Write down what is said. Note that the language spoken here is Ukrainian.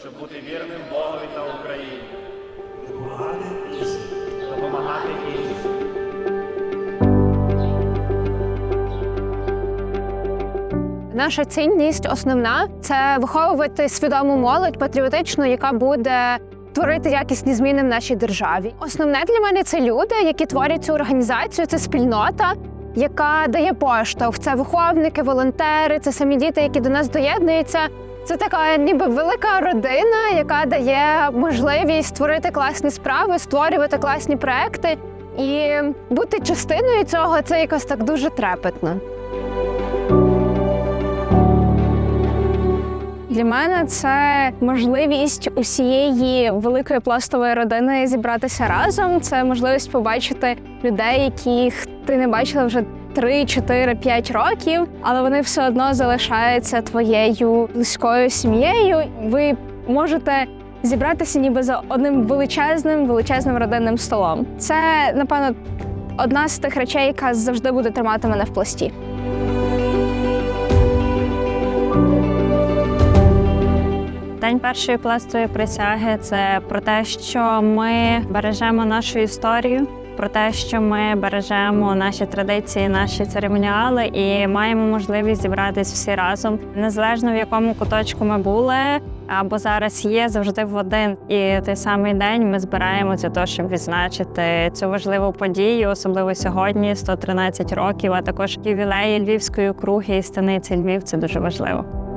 щоб бути вірним Богові та Україні, допомагати іншим. допомагати іншим. Наша цінність основна це виховувати свідому молодь патріотичну, яка буде творити якісні зміни в нашій державі. Основне для мене це люди, які творять цю організацію, це спільнота. Яка дає поштовх, це виховники, волонтери, це самі діти, які до нас доєднуються. Це така ніби велика родина, яка дає можливість створити класні справи, створювати класні проекти. І бути частиною цього це якось так дуже трепетно. Для мене це можливість усієї великої пластової родини зібратися разом. Це можливість побачити людей, яких ти не бачила вже 3, 4, 5 років, але вони все одно залишаються твоєю близькою сім'єю. Ви можете зібратися ніби за одним величезним, величезним родинним столом. Це, напевно, одна з тих речей, яка завжди буде тримати мене в пласті. День першої пластової присяги це про те, що ми бережемо нашу історію, про те, що ми бережемо наші традиції, наші церемоніали і маємо можливість зібратись всі разом, незалежно в якому куточку ми були або зараз є завжди в один і той самий день. Ми збираємося того, щоб відзначити цю важливу подію, особливо сьогодні, 113 років, а також ювілеї Львівської округи і станиці Львів. Це дуже важливо.